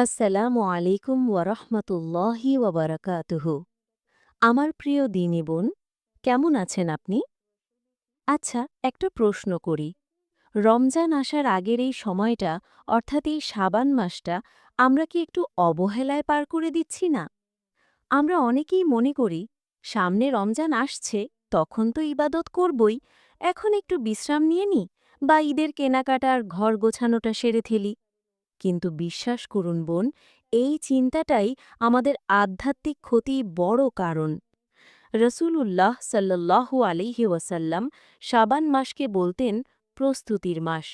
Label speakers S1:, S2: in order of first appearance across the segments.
S1: আসসালামু আলাইকুম ওয়ারহমতুল্লাহি ওয়াবারাকাতুহু আমার প্রিয় দিনী বোন, কেমন আছেন আপনি? আচ্ছা একটা প্রশ্ন করি। রমজান আসার আগের এই সময়টা, অর্থাৎ এই সাবান মাসটা, আমরা কি একটু অবহেলায় পার করে দিচ্ছি না? আমরা অনেকেই মনে করি, সামনে রমজান আসছে, তখন তো ইবাদত করবই, এখন একটু বিশ্রাম নিয়ে নি, বা ঈদের কেনাকাটার ঘর গোছানোটা সেরে ফেলি। কিন্তু বিশ্বাস করুন বোন, এই চিন্তাটাই আমাদের আধ্যাত্মিক ক্ষতি বড় কারণ। রসুলুল্লাহ সাল্লাল্লাহু আলিহি ওয়াসাল্লাম সাবান মাসকে বলতেন প্রস্তুতির মাস।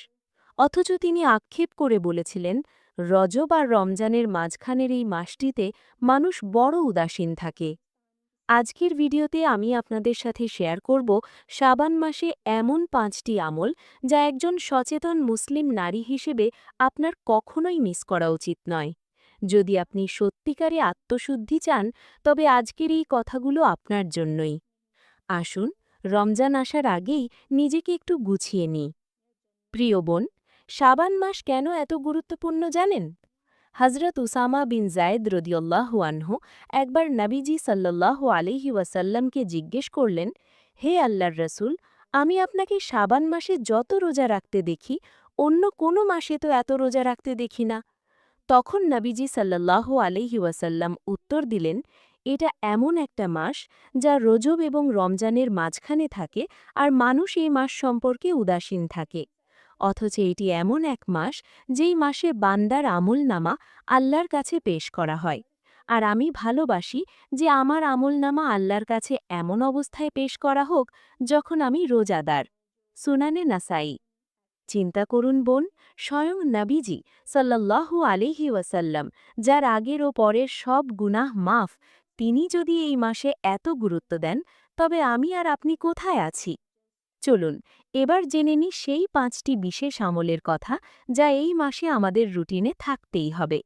S1: অথচ তিনি আক্ষেপ করে বলেছিলেন, রজব আর রমজানের মাঝখানের এই মাসটিতে মানুষ বড় উদাসীন থাকে। আজকের ভিডিওতে আমি আপনাদের সাথে শেয়ার করব শাবান মাসে এমন পাঁচটি আমল যা একজন সচেতন মুসলিম নারী হিসেবে আপনার কখনোই মিস করা উচিত নয়। যদি আপনি সত্যিকারে আত্মশুদ্ধি চান, তবে আজকের এই কথাগুলো আপনার জন্যই। আসুন, রমজান আসার আগেই নিজেকে একটু গুছিয়ে নিই। প্রিয় বোন শাবান মাস কেন এত গুরুত্বপূর্ণ জানেন? হজরত উসামা বিন জায়দ রদিউল্লাহু আনহু একবার নবীজি সাল্লাল্লাহু আলিহি ওয়াসাল্লামকে জিজ্ঞেস করলেন, হে আল্লাহর রসুল, আমি আপনাকে সাবান মাসে যত রোজা রাখতে দেখি, অন্য কোনো মাসে তো এত রোজা রাখতে দেখি না? তখন নবীজি সাল্লাল্লাহু আলিহি ওয়াসাল্লাম উত্তর দিলেন, এটা এমন একটা মাস যা রজব এবং রমজানের মাঝখানে থাকে আর মানুষ এই মাস সম্পর্কে উদাসীন থাকে। অথচ এটি এমন এক মাস যেই মাসে বান্দার আমল নামা আল্লাহর কাছে পেশ করা হয়। আর আমি ভালোবাসি যে আমার আমলনামা আল্লাহর কাছে এমন অবস্থায় পেশ করা হোক যখন আমি রোজাদার। সুনানে নাসাই। চিন্তা করুন বোন, স্বয়ং নাবিজি সাল্লাল্লাহু আলিহি ওয়াসাল্লাম, যার আগের ও পরের সব গুনাহ মাফ, তিনি যদি এই মাসে এত গুরুত্ব দেন, তবে আমি আর আপনি কোথায় আছি? চলুন, এবার জেনে নি সেই পাঁচটি বিশেষ আমলের কথা যা এই মাসে আমাদের রুটিনে থাকতেই হবে।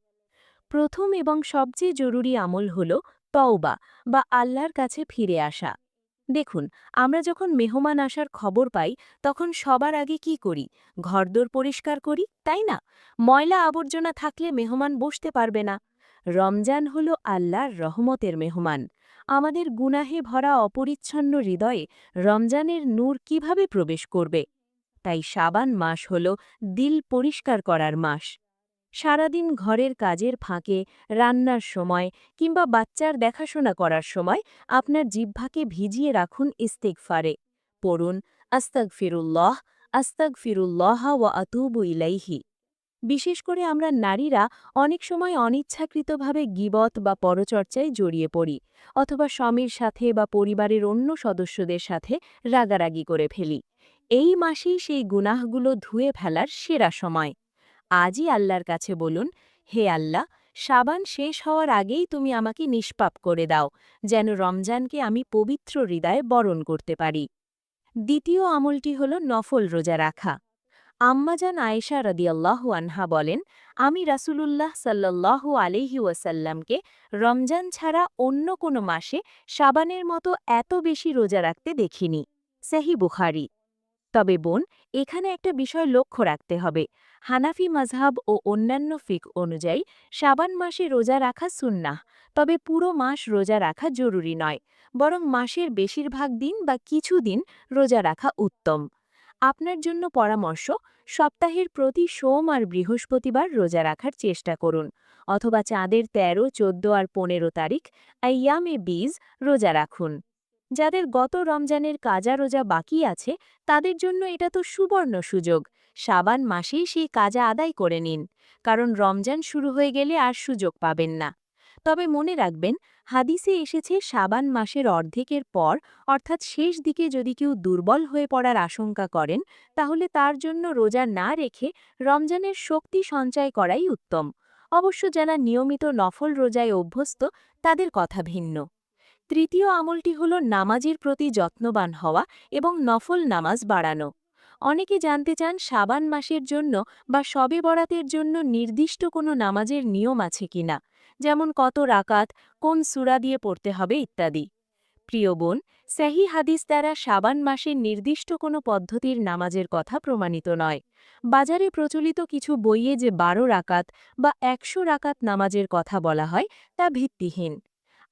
S1: প্রথম এবং সবচেয়ে জরুরি আমল হল তওবা বা আল্লাহর কাছে ফিরে আসা। দেখুন, আমরা যখন মেহমান আসার খবর পাই, তখন সবার আগে কি করি? ঘরদোর পরিষ্কার করি, তাই না? ময়লা আবর্জনা থাকলে মেহমান বসতে পারবে না। রমজান হল আল্লাহর রহমতের মেহমান। আমাদের গুনাহে ভরা অপরিচ্ছন্ন হৃদয়ে রমজানের নূর কীভাবে প্রবেশ করবে? তাই সাবান মাস হল দিল পরিষ্কার করার মাস। সারাদিন ঘরের কাজের ফাঁকে, রান্নার সময় কিংবা বাচ্চার দেখাশোনা করার সময় আপনার জিহ্বাকে ভিজিয়ে রাখুন ইস্তেকফারে পড়ুন আস্তাক ফিরুল্লাহ আস্তাক ফিরুল্লাহ ওয়া আতুবু ইলাইহি। বিশেষ করে আমরা নারীরা অনেক সময় অনিচ্ছাকৃতভাবে গিবত বা পরচর্চায় জড়িয়ে পড়ি, অথবা স্বামীর সাথে বা পরিবারের অন্য সদস্যদের সাথে রাগারাগি করে ফেলি। এই মাসেই সেই গুনাহগুলো ধুয়ে ফেলার সেরা সময়। আজই আল্লাহর কাছে বলুন, হে আল্লাহ, সাবান শেষ হওয়ার আগেই তুমি আমাকে নিষ্পাপ করে দাও, যেন রমজানকে আমি পবিত্র হৃদয়ে বরণ করতে পারি। দ্বিতীয় আমলটি হল নফল রোজা রাখা। আম্মাজান আয়েশা রদিয়াল্লাহু আনহা বলেন, আমি রাসূলুল্লাহ সাল্লাল্লাহু আলাইহি ওয়াসাল্লামকে রমজান ছাড়া অন্য কোনো মাসে সাবানের মতো এত বেশি রোজা রাখতে দেখিনি। সেহি বুখারি। তবে বোন, এখানে একটা বিষয় লক্ষ্য রাখতে হবে। হানাফি মাজহাব ও অন্যান্য ফিক অনুযায়ী সাবান মাসে রোজা রাখা সুন্নাহ, তবে পুরো মাস রোজা রাখা জরুরি নয়, বরং মাসের বেশিরভাগ দিন বা কিছু দিন রোজা রাখা উত্তম। আপনার জন্য পরামর্শ, সপ্তাহের প্রতি সোম আর বৃহস্পতিবার রোজা রাখার চেষ্টা করুন, অথবা চাঁদের ১৩ চোদ্দ আর পনেরো তারিখ আইয়ামে বীজ রোজা রাখুন। যাদের গত রমজানের কাজা রোজা বাকি আছে, তাদের জন্য এটা তো সুবর্ণ সুযোগ সাবান মাসেই সেই কাজা আদায় করে নিন, কারণ রমজান শুরু হয়ে গেলে আর সুযোগ পাবেন না। তবে মনে রাখবেন, হাদিসে এসেছে সাবান মাসের অর্ধেকের পর, অর্থাৎ শেষ দিকে যদি কেউ দুর্বল হয়ে পড়ার আশঙ্কা করেন, তাহলে তার জন্য রোজা না রেখে রমজানের শক্তি সঞ্চয় করাই উত্তম। অবশ্য যারা নিয়মিত নফল রোজায় অভ্যস্ত, তাদের কথা ভিন্ন। তৃতীয় আমলটি হল নামাজের প্রতি যত্নবান হওয়া এবং নফল নামাজ বাড়ানো। অনেকে জানতে চান সাবান মাসের জন্য বা সবে বরাতের জন্য নির্দিষ্ট কোনো নামাজের নিয়ম আছে কিনা যেমন কত রাকাত, কোন সুরা দিয়ে পড়তে হবে ইত্যাদি। প্রিয় বোন, সেহি হাদিস দ্বারা সাবান মাসের নির্দিষ্ট কোনো পদ্ধতির নামাজের কথা প্রমাণিত নয়। বাজারে প্রচলিত কিছু বইয়ে যে বারো রাকাত বা একশো রাকাত নামাজের কথা বলা হয়, তা ভিত্তিহীন।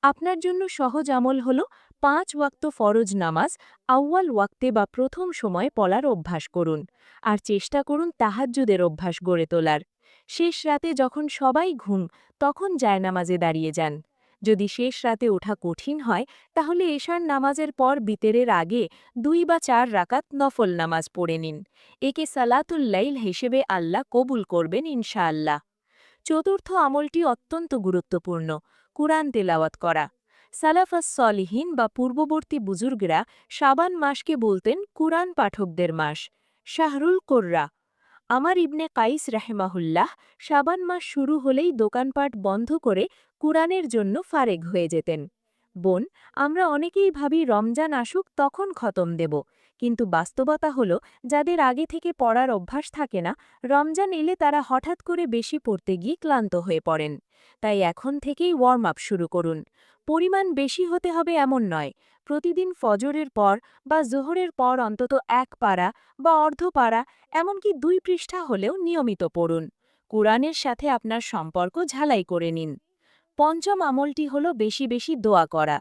S1: আপনার জন্য সহজ আমল হল পাঁচ ওয়াক্ত ফরজ নামাজ আউয়াল ওয়াক্তে বা প্রথম সময় পলার অভ্যাস করুন। আর চেষ্টা করুন তাহাজ্জুদের অভ্যাস গড়ে তোলার। শেষ রাতে যখন সবাই ঘুম, তখন জায়নামাজে দাঁড়িয়ে যান। যদি শেষ রাতে ওঠা কঠিন হয়, তাহলে এশার নামাজের পর বিতেরের আগে দুই বা চার রাকাত নফল নামাজ পড়ে নিন। একে সালাতুল্লাইল হিসেবে আল্লাহ কবুল করবেন ইনশাআল্লাহ। চতুর্থ আমলটি অত্যন্ত গুরুত্বপূর্ণ। কুরআন তেলাওয়াত করা। সালাফাস সলিহীন বা পূর্ববর্তী বুজুর্গরা সাবান মাসকে বলতেন কুরআন পাঠকদের মাস। শাহরুল কোর্রা, আমার ইবনে কাইস রাহেমাহুল্লাহ সাবান মাস শুরু হলেই দোকানপাট বন্ধ করে কুরআনের জন্য ফারেগ হয়ে যেতেন। বোন, আমরা অনেকেই ভাবি রমজান আসুক তখন খতম দেব, কিন্তু বাস্তবতা হল যাদের আগে থেকে পড়ার অভ্যাস থাকে না, রমজান এলে তারা হঠাৎ করে বেশি পড়তে গিয়ে ক্লান্ত হয়ে পড়েন। তাই এখন থেকেই ওয়ার্ম আপ শুরু করুন। পরিমাণ বেশি হতে হবে এমন নয়। প্রতিদিন ফজরের পর বা জোহরের পর অন্তত এক পাড়া বা অর্ধ পাড়া এমনকি দুই পৃষ্ঠা হলেও নিয়মিত পড়ুন। কুরআনের সাথে আপনার সম্পর্ক ঝালাই করে নিন। পঞ্চম আমলটি হল বেশি বেশি দোয়া করা।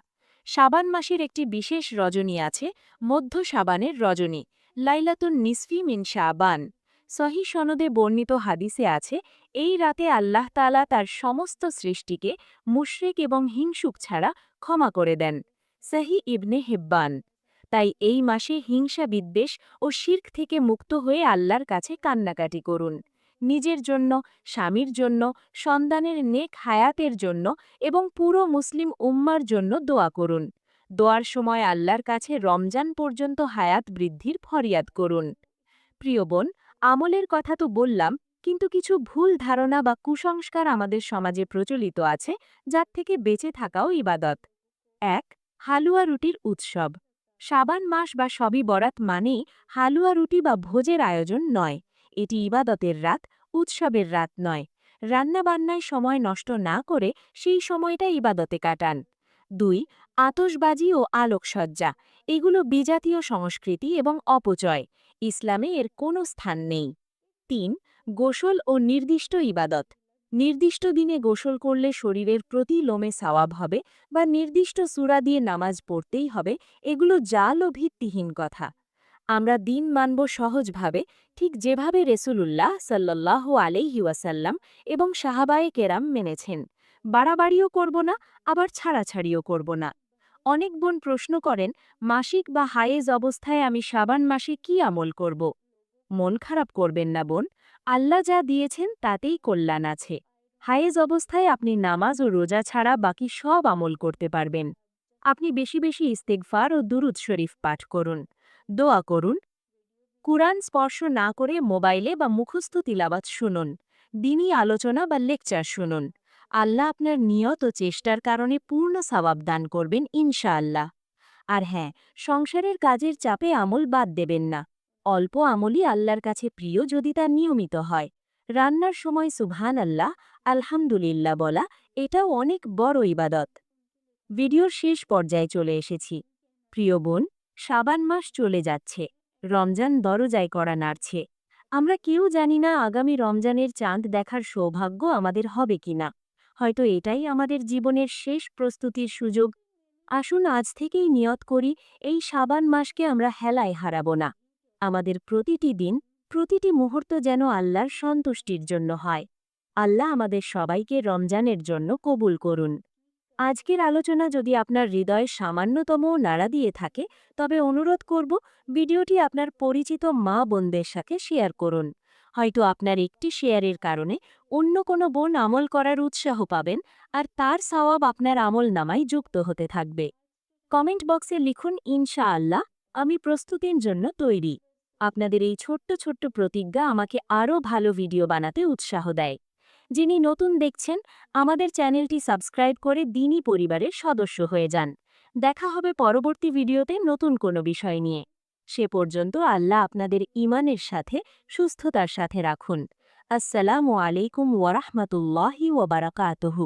S1: সাবান মাসের একটি বিশেষ রজনী আছে, মধ্য সাবানের রজনী, লাইলাতুন নিসফি মিন শাবান। সহি সনদে বর্ণিত হাদিসে আছে, এই রাতে আল্লাহ তালা তার সমস্ত সৃষ্টিকে মুশরিক এবং হিংসুক ছাড়া ক্ষমা করে দেন, সহি ইবনে হেব্বান। তাই এই মাসে হিংসা বিদ্বেষ ও শির্ক থেকে মুক্ত হয়ে আল্লাহর কাছে কান্নাকাটি করুন। নিজের জন্য, স্বামীর জন্য, সন্তানের নেক হায়াতের জন্য এবং পুরো মুসলিম উম্মার জন্য দোয়া করুন। দোয়ার সময় আল্লাহর কাছে রমজান পর্যন্ত হায়াত বৃদ্ধির ফরিয়াদ করুন। প্রিয় বোন আমলের কথা তো বললাম, কিন্তু কিছু ভুল ধারণা বা কুসংস্কার আমাদের সমাজে প্রচলিত আছে, যার থেকে বেঁচে থাকাও ইবাদত। এক, হালুয়া রুটির উৎসব। সাবান মাস বা সবই বরাত মানেই হালুয়া রুটি বা ভোজের আয়োজন নয়, এটি ইবাদতের রাত, উৎসবের রাত নয়। রান্নাবান্নায় সময় নষ্ট না করে সেই সময়টা ইবাদতে কাটান। দুই আতসবাজি ও আলোকসজ্জা। এগুলো বিজাতীয় সংস্কৃতি এবং অপচয়। ইসলামে এর কোনো স্থান নেই। তিন, গোসল ও নির্দিষ্ট ইবাদত। নির্দিষ্ট দিনে গোসল করলে শরীরের প্রতি লোমে সাওয়াব হবে বা নির্দিষ্ট সুরা দিয়ে নামাজ পড়তেই হবে, এগুলো জাল ও ভিত্তিহীন কথা। আমরা দিন মানব সহজভাবে ঠিক যেভাবে রেসুলুল্লাহ সাল্লাহ আলাইহিওয়াসাল্লাম এবং সাহাবায়ে কেরাম মেনেছেন। বাড়াবাড়িও করব না, আবার ছাড়াছাড়িও করব না। অনেক বোন প্রশ্ন করেন, মাসিক বা হায়েজ অবস্থায় আমি সাবান মাসে কি আমল করব? মন খারাপ করবেন না বোন, আল্লাহ যা দিয়েছেন তাতেই কল্যাণ আছে। হায়েজ অবস্থায় আপনি নামাজ ও রোজা ছাড়া বাকি সব আমল করতে পারবেন। আপনি বেশি বেশি ইস্তেকফার ও দুরুদ শরীফ পাঠ করুন। দোয়া করুন। কুরআন স্পর্শ না করে মোবাইলে বা মুখস্থ তিলাবাত শুনুন। দিনই আলোচনা বা লেকচার শুনুন। আল্লাহ আপনার নিয়ত চেষ্টার কারণে পূর্ণ সওয়াব দান করবেন, ইনশাআল্লাহ। আর হ্যাঁ সংসারের কাজের চাপে আমল বাদ দেবেন না। অল্প আমলই আল্লাহর কাছে প্রিয় যদি তা নিয়মিত হয়। রান্নার সময় সুবহান আল্লাহ আলহামদুলিল্লাহ বলা, এটাও অনেক বড় ইবাদত। ভিডিওর শেষ পর্যায়ে চলে এসেছি। প্রিয় বোন, সাবান মাস চলে যাচ্ছে। রমজান দরজায় করা নাড়ছে। আমরা কেউ জানি না আগামী রমজানের চাঁদ দেখার সৌভাগ্য আমাদের হবে কিনা। হয়তো এটাই আমাদের জীবনের শেষ প্রস্তুতির সুযোগ। আসুন আজ থেকেই নিয়ত করি, এই সাবান মাসকে আমরা হেলায় হারাব না। আমাদের প্রতিটি দিন, প্রতিটি মুহূর্ত যেন আল্লাহর সন্তুষ্টির জন্য হয়। আল্লাহ আমাদের সবাইকে রমজানের জন্য কবুল করুন। আজকের আলোচনা যদি আপনার হৃদয়ে সামান্যতমও নাড়া দিয়ে থাকে, তবে অনুরোধ করব, ভিডিওটি আপনার পরিচিত মা বোনদের সাথে শেয়ার করুন। হয়তো আপনার একটি শেয়ারের কারণে অন্য কোনো বোন আমল করার উৎসাহ পাবেন আর তার সওয়াব আপনার আমল নামায় যুক্ত হতে থাকবে। কমেন্ট বক্সে লিখুন ইনশা আল্লাহ আমি প্রস্তুতির জন্য তৈরি। আপনাদের এই ছোট্ট ছোট্ট প্রতিজ্ঞা আমাকে আরও ভালো ভিডিও বানাতে উৎসাহ দেয়। যিনি নতুন দেখছেন, আমাদের চ্যানেলটি সাবস্ক্রাইব করে দিনই পরিবারের সদস্য হয়ে যান। দেখা হবে পরবর্তী ভিডিওতে নতুন কোনো বিষয় নিয়ে। সে পর্যন্ত আল্লাহ আপনাদের ইমানের সাথে সুস্থতার সাথে রাখুন। আসসালামু আলাইকুম ওয়ারাহমাতুল্লাহি ওয়াবারাকাতহু